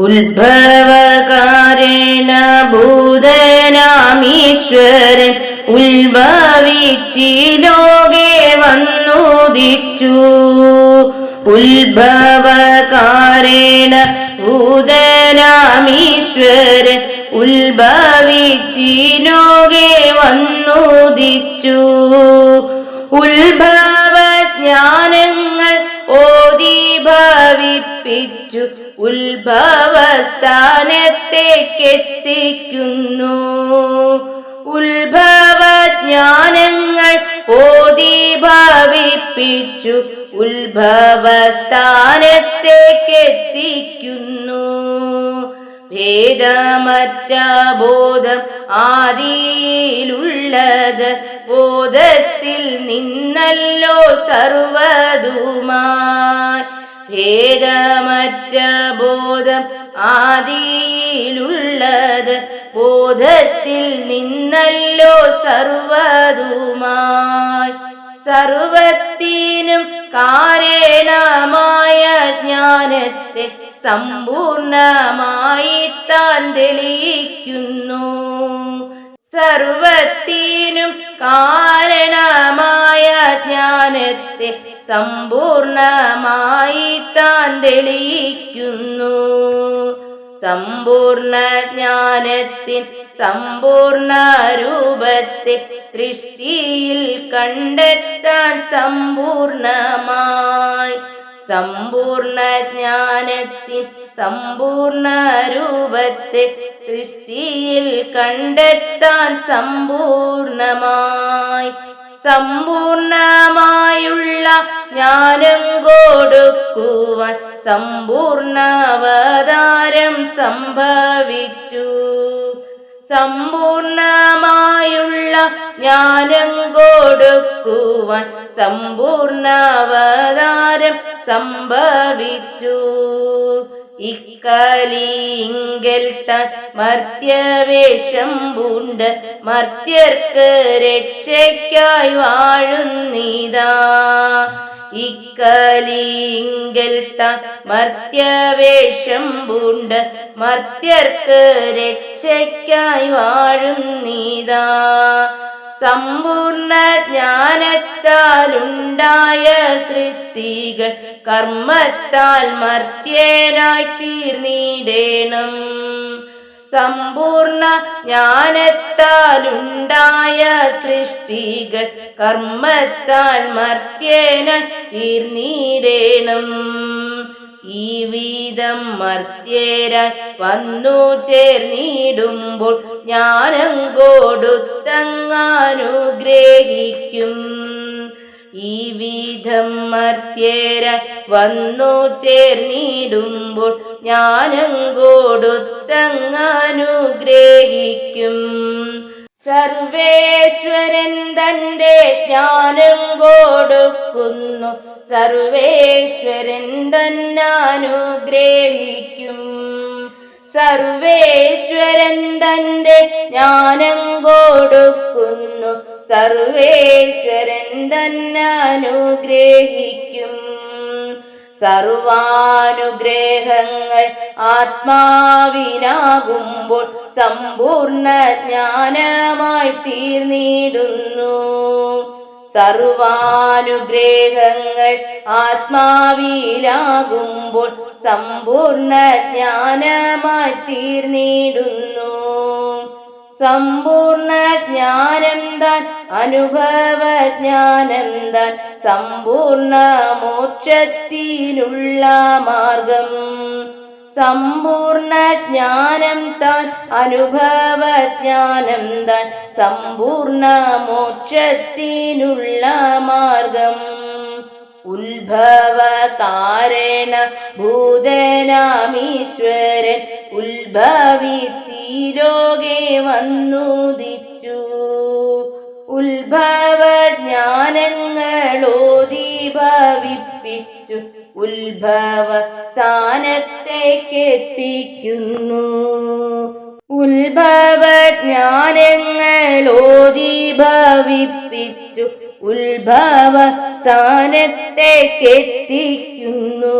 ഉത്ഭവകാരണ ഭൂതനാമീശ്വരൻ ഉത്ഭവിച്ചി ലോകെ വന്നുദിച്ചു. ഉത്ഭവകാരണ ഭൂതനാമീശ്വരൻ ഉത്ഭവിച്ചി ലോകെ വന്നുദിച്ചു. ഉത്ഭവജ്ഞാനങ്ങൾ ഓതി ഭവിപ്പിച്ചു. ഉത്ഭവസ്ഥാനത്തേക്കെത്തിക്കുന്നു. ഉത്ഭവജ്ഞാനങ്ങൾ ഓതി ഭവിപ്പിച്ചു. ഉത്ഭവസ്ഥാനത്തേക്കെത്തിക്കുന്നു. ഭേദമറ്റ ബോധം ആദിയിലുള്ളത്. ബോധത്തിൽ നിന്നല്ലോ സർവതുമായി ഭേദമറ്റ ബോധം ആദിയിലുള്ളത്. ബോധത്തിൽ നിന്നല്ലോ സർവതുമായി. സർവത്തിനും കാരണമായ ജ്ഞാനത്തെ സമ്പൂർണമായി താൻ തെളിയിക്കുന്നു. സർവത്തിനും കാരണമായ ജ്ഞാനത്തെ സമ്പൂർണമായി താൻ തെളിയിക്കുന്നു. സമ്പൂർണ ജ്ഞാനത്തിൻ സമ്പൂർണ രൂപത്തെ സൃഷ്ടിയിൽ കണ്ടെത്താൻ സമ്പൂർണമായി. സമ്പൂർണ ജ്ഞാനത്തിൻ സമ്പൂർണ രൂപത്തെ സൃഷ്ടിയിൽ കണ്ടെത്താൻ സമ്പൂർണമായി. സമ്പൂർണമായുള്ള ജ്ഞാനം കൊടുക്കുവാൻ സമ്പൂർണവതാരം സംഭവിച്ചു. സമ്പൂർണമായുള്ള ജ്ഞാനം കൊടുക്കുവാൻ സമ്പൂർണവതാരം സംഭവിച്ചു. മർത്യവേഷം പൂണ്ട് മർത്യർക്ക് രക്ഷയ്ക്കായി വാഴുന്നീതാ ഇക്കലിങ്കൽ താൻ മർത്യവേഷം പൂണ്ട് മർത്യർക്ക് രക്ഷയ്ക്കായി വാഴുന്നിതാ സമ്പൂർണ ജ്ഞാനത്താലുണ്ടായ സൃഷ്ടികൾ കർമ്മത്താൽ മർത്യനായി തീർന്നിടേണം. സമ്പൂർണ ജ്ഞാനത്താലുണ്ടായ സൃഷ്ടികൾ കർമ്മത്താൽ മർത്യനായി തീർന്നിടേണം. ഈ വീതം മർത്യരായി വന്നു ചേർന്നിടുമ്പോൾ ജ്ഞാനം കൊടുത്തങ്ങാനുഗ്രഹിക്കും. ഈ വിധം മർത്യരായി വന്നു ചേർന്നിടുമ്പോൾ ജ്ഞാനം കൊടുത്തങ്ങാനുഗ്രഹിക്കും. സർവേശ്വരൻ തന്റെ ജ്ഞാനം കൊടുക്കുന്നു. സർവേശ്വരൻ തന്നാനുഗ്രഹിക്കും. സർവേശ്വരൻ തന്റെ ജ്ഞാനം കൊടുക്കുന്നു. സർവേശ്വരൻ തന്നാനുഗ്രഹിക്കും. സർവാനുഗ്രഹങ്ങൾ ആത്മാവിനാകുമ്പോൾ സമ്പൂർണ ജ്ഞാനമായി തീർന്നിടുന്നു. സർവാനുഗ്രഹങ്ങൾ ആത്മാവിലാകുമ്പോൾ സമ്പൂർണ ജ്ഞാനമായി തീർന്നിടുന്നു സമ്പൂർണ ജ്ഞാനം താൻ അനുഭവ ജ്ഞാനം താൻ സമ്പൂർണ മോക്ഷത്തിനുള്ള മാർഗം സമ്പൂർണ ജ്ഞാനം താൻ അനുഭവ ജ്ഞാനം താൻ സമ്പൂർണ മോക്ഷത്തിനുള്ള മാർഗം. ഉത്ഭവ കാരണ ഭൂതനാമീശ്വരൻ ഉത്ഭവിച്ചിലോകെ വന്നുദിച്ചു. ഉത്ഭവ ജ്ഞാനങ്ങളോതി ഭവിപ്പിച്ചു ഉത്ഭവ സ്ഥാനത്തേക്കെത്തിക്കുന്നു. ഉത്ഭവ ജ്ഞാനങ്ങളോതി ഭവിപ്പിച്ചു ഉത്ഭവ സ്ഥാനത്തേക്കെത്തിക്കുന്നു.